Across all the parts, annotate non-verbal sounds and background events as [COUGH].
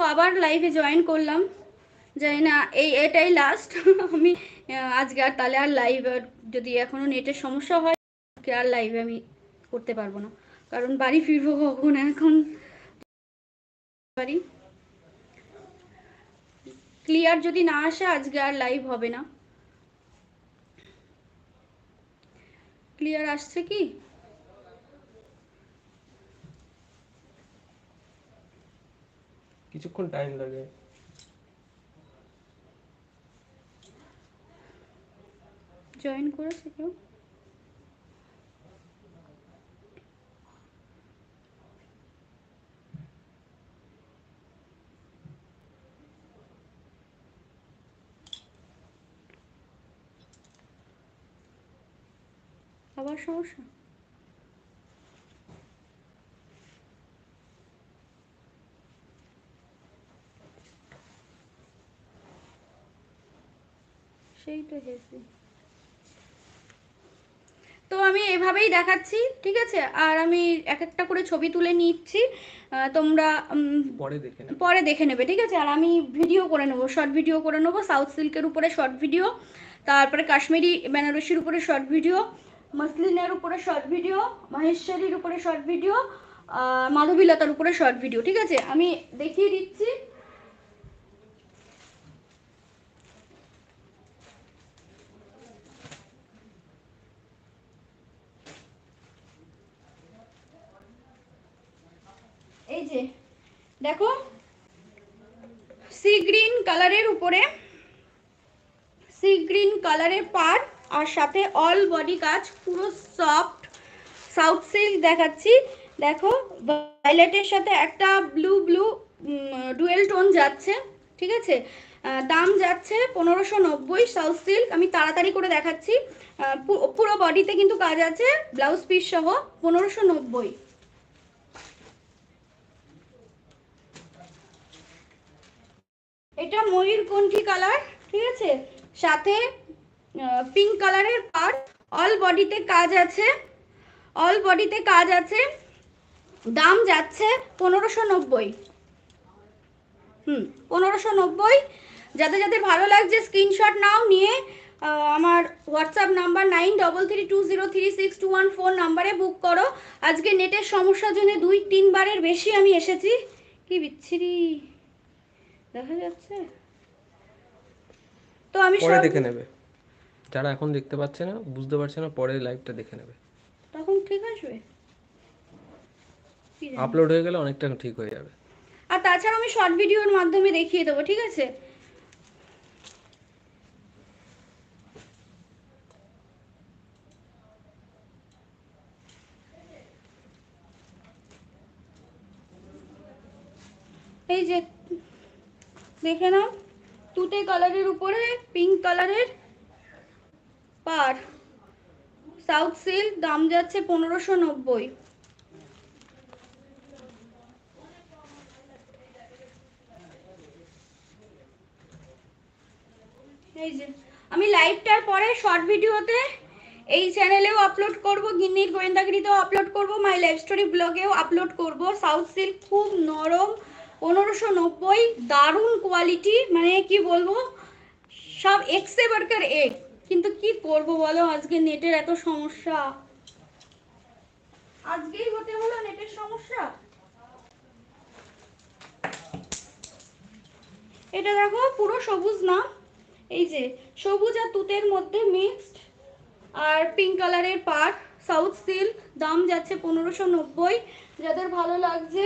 তো আবার লাইভে জয়েন করলাম। জানি না, এই এটাই লাস্ট [LAUGHS] আমি আজকে আর তাহলে আর লাইভ যদি এখনও নেটের সমস্যা হয় আর লাইভে আমি করতে পারব না। কারণ বাড়ি ফিরবো কখন এখন? বাড়ি? ক্লিয়ার যদি না আসে, আজকে আর লাইভ হবে না। ক্লিয়ার আসছে কি? কিছুক্ষণ টাইম লাগে। জয়েন করেছে কেউ? আবার সমস্যা? সেই তো হেসি তো আমি এভাবেই দেখাচ্ছি ঠিক আছে? আর আমি এক একটা করে ছবি তুলে নিচ্ছি। তোমরা পরে দেখে নেব। পরে দেখে নেবে ঠিক আছে? আর আমি ভিডিও করে নেব শর্ট ভিডিও করে নেব সাউথ সিল্কের উপরে শর্ট ভিডিও তারপরে কাশ্মীরি বেনারসির উপরে শর্ট ভিডিও মসলিনের উপরে শর্ট ভিডিও মহেশ্বরীর উপরে শর্ট ভিডিও মাধবীলতার উপরে শর্ট ভিডিও ঠিক আছে? আমি দেখিয়ে দিচ্ছি এই যে, দেখো সি গ্রিন কালারের উপরে সি গ্রিন কালারের পার আর সাথে অল বডি কাজ, পুরো সফট সাউথ সিল্ক দেখাচ্ছি। দেখো ভায়োলেটের সাথে একটা ব্লু ব্লু ডুয়েল টোন যাচ্ছে, ঠিক আছে? দাম যাচ্ছে পনেরোশো নব্বই সাউথ সিল্ক আমি তাড়াতাড়ি করে দেখাচ্ছি। পুরো বডিতে কিন্তু কাজ আছে ব্লাউজ পিস সহ, পনেরোশো নব্বই। এটা ময়ূরকণ্ঠী কালার ঠিক আছে? সাথে পিঙ্ক কালারের পার অল বডিতে কাজ আছে অল বডিতে কাজ আছে, দাম যাচ্ছে পনেরোশো নব্বই। হুম, পনেরোশো নব্বই। যাদের যাদের ভালো লাগছে স্ক্রিনশট নাও, নিয়ে আমার WhatsApp number nine double three two zero three six two one four নাম্বারে বুক করো। আজকে নেটের সমস্যার জন্য দুই, তিনবারের বেশি আমি এসেছি। কি বিচ্ছিরি। দেখা যাচ্ছে। তো আমি পরে দেখে নেবে। যারা এখন দেখতে পাচ্ছে না বুঝতে পারছে না পরে লাইভটা দেখে নেবে। তখন ঠিক আসবে। আপলোড হয়ে গেলে অনেকটা ঠিক হয়ে যাবে। আর তাছাড়া আমি শর্ট ভিডিওর মাধ্যমে দেখিয়ে দেবো ঠিক আছে? এই যে দেখে নাও। তুতে কালারের উপরে পিঙ্ক কালারের পার। সাউথ সিল্ক দাম যাচ্ছে পনেরোশো নব্বই। এই যে, আমি লাইভটার পরে শর্ট ভিডিওতে এই চ্যানেলেও আপলোড করব, গিন্নির গোয়েন্দাগিরিতেও আপলোড করব মাই লাইফ স্টোরি ব্লগেও আপলোড করব। সাউথ সিল্ক খুব নরম পনেরোশো নব্বই দারুণ কোয়ালিটি মানে কি বলব, সব এক্সে বার্কার এক কিন্তু কি করব বলো, আজকে নেটের এত সমস্যা। আজকেই হতে হলো নেটের সমস্যা। এটা দেখো, পুরো সবুজ না? এই যে, সবুজ আর তুতের মধ্যে মিক্সড আর পিঙ্ক কালারের পাট সাউথ সিল্ক দাম যাচ্ছে পনেরোশো নব্বই। যাদের ভালো লাগছে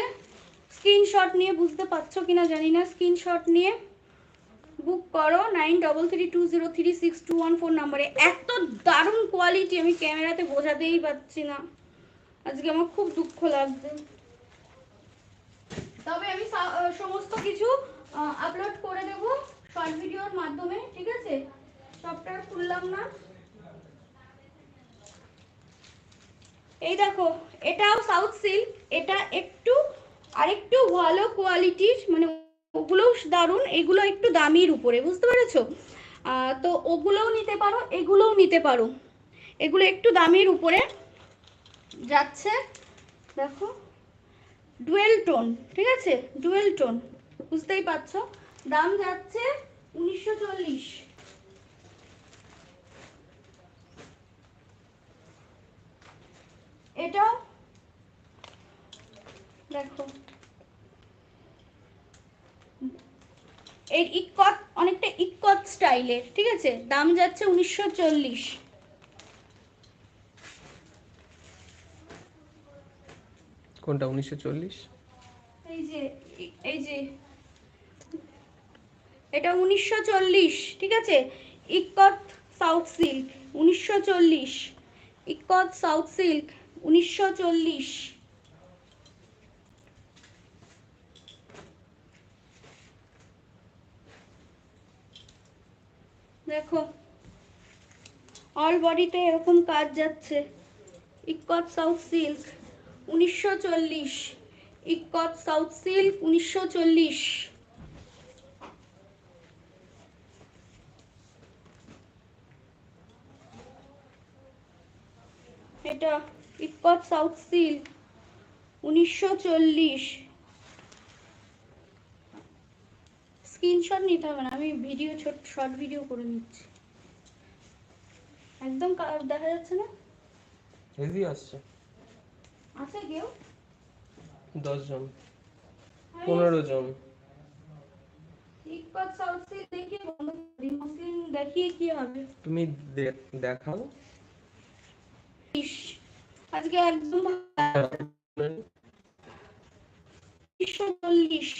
স্ক্রিনশট নিয়ে বুঝতে পারছ কিনা জানি না। স্ক্রিনশট নিয়ে বুক করো nine double three two zero three six two one four নাম্বারে এত দারুণ কোয়ালিটি আমি ক্যামেরাতে বোঝাতেই পারছি না। আজকে আমার খুব দুঃখ লাগছে। তবে আমি সমস্ত কিছু আপলোড করে দেব শর্ট ভিডিওর মাধ্যমে, ঠিক আছে? সফটওয়্যার খুললাম না। এই দেখো, এটাও সাউথ সিল্ক এটা একটু আরেকটু ভালো কোয়ালিটির মানে ওগুলোও দারুণ, এগুলো একটু দামির উপরে, বুঝতে পেরেছ? তো ওগুলোও নিতে পারো, এগুলোও নিতে পারো। এগুলো একটু দামির উপরে যাচ্ছে, দেখো। ডুয়েল টোন ঠিক আছে? ডুয়েল টোন বুঝতেই পারছ? দাম যাচ্ছে উনিশশো চল্লিশ। এই ইকট অনেকটা ইকট স্টাইলের ঠিক আছে? দাম যাচ্ছে উনিশশো চল্লিশ। কোনটা উনিশশো চল্লিশ? এই যে এই যে এটা উনিশশো চল্লিশ ঠিক আছে? ইকট সাউথ সিল্ক উনিশশো চল্লিশ। ইকট সাউথ সিল্ক উনিশশো চল্লিশ। দেখো। অল বডিতে এরকম কাজ যাচ্ছে। ইকট সাউথ সিল্ক উনিশশো চল্লিশ। ইকট সাউথ সিল্ক উনিশশো চল্লিশ। এটা ইকট সাউথ সিল্ক উনিশশো চল্লিশ। স্ক্রিনশট নিতে হবে না আমি ভিডিও ছোট শর্ট ভিডিও করে নিচ্ছি। একদম দেখা যাচ্ছে না? হেভি আসছে। আছে কেউ? দশ জন। পনেরো জন। দেখিয়ে কি হবে? তুমি দেখাও। আজকে একদম উনিশশো চল্লিশ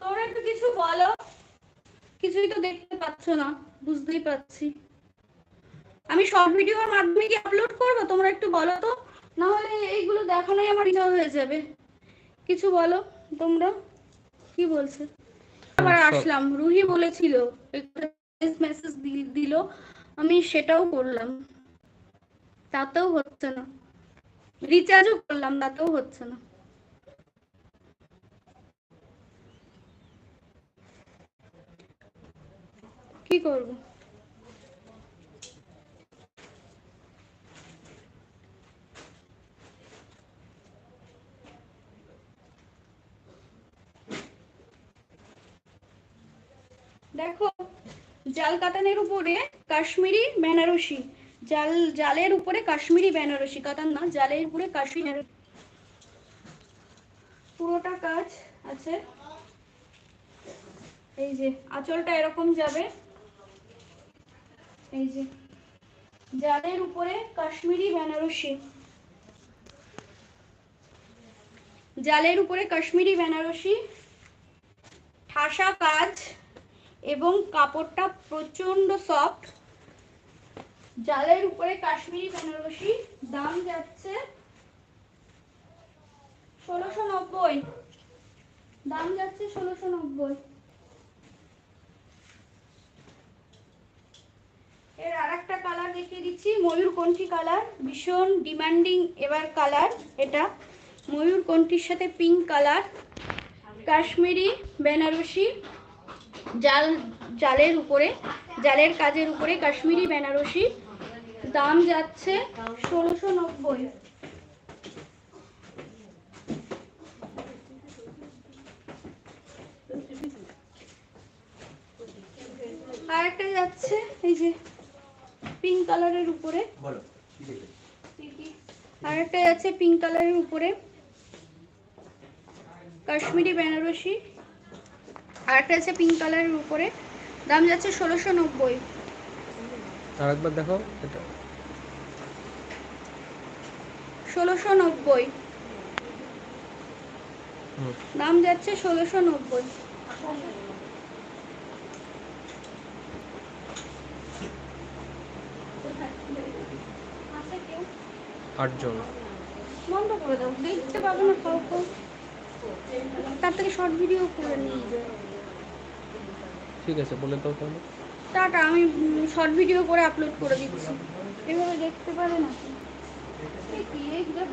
তোমরা একটু কিছু বলো? কিছুই তো দেখতে পাচ্ছ না বুঝতেই পারছি। আমি শর্ট ভিডিওর মাধ্যমে কি আপলোড করব? তোমরা একটু বলো তো না হলে এইগুলো দেখানোই আমার ইচ্ছা হয়ে যাবে। কিছু বলো তোমরা? কি বলছে? আবার আসলাম রুহি বলেছিল মেসেজ দিল আমি সেটাও করলাম। তাতেও হচ্ছে না। রিচার্জও করলাম তাতেও হচ্ছে না। কি করব? দেখো, জাল কাতানের উপরে কাশ্মীরি, বেনারসি। জাল, জালের উপরে কাশ্মীরি, বেনারসি। কাতান না, জালের উপরে কাশ্মীরি। পুরোটা কাজ আছে। এই যে, আঁচলটা এরকম যাবে। এই যে জালের উপরে কাশ্মীরি বেনারসি জালের উপরে কাশ্মীরি বেনারসি, ঠাসা কাজ এবং কাপড়টা প্রচণ্ড সফট জালের উপরে কাশ্মীরি বেনারসি দাম যাচ্ছে ষোলোশো নব্বই। দাম যাচ্ছে ষোলোশো নব্বই। এর আর একটা কালার দেখিয়ে দিচ্ছি ময়ূরকণ্ঠী কালার ভীষণ ডিমান্ডিং এবার কালার এটা। ময়ূরকণ্ঠীর সাথে পিঙ্ক কালার কাশ্মীরি, বেনারসি, জাল, জালের উপরে, জালের কাজের উপরে কাশ্মীরি, বেনারসি। দাম যাচ্ছে ষোলোশো নব্বই। আর একটা যাচ্ছে, এই যে পিঙ্ক কালারের উপরে। বলো আর একটা যাচ্ছে পিঙ্ক কালারের উপরে। কাশ্মীরি বেনারসি। আর একটা আছে পিঙ্ক কালারের উপরে। দাম যাচ্ছে ষোলোশো নব্বই। আর একবার দেখাও এটা। ষোলোশো নব্বই। দাম যাচ্ছে ষোলোশো নব্বই। আটজন। বন্ধ করে দাও দেখতে পাবে না কাউকে। তার থেকে শর্ট ভিডিও করে নিয়ে ঠিক আছে বলে দাও তাহলে। টাটা আমি শর্ট ভিডিও করে আপলোড করে দিচ্ছি। এভাবে দেখতে পারে না।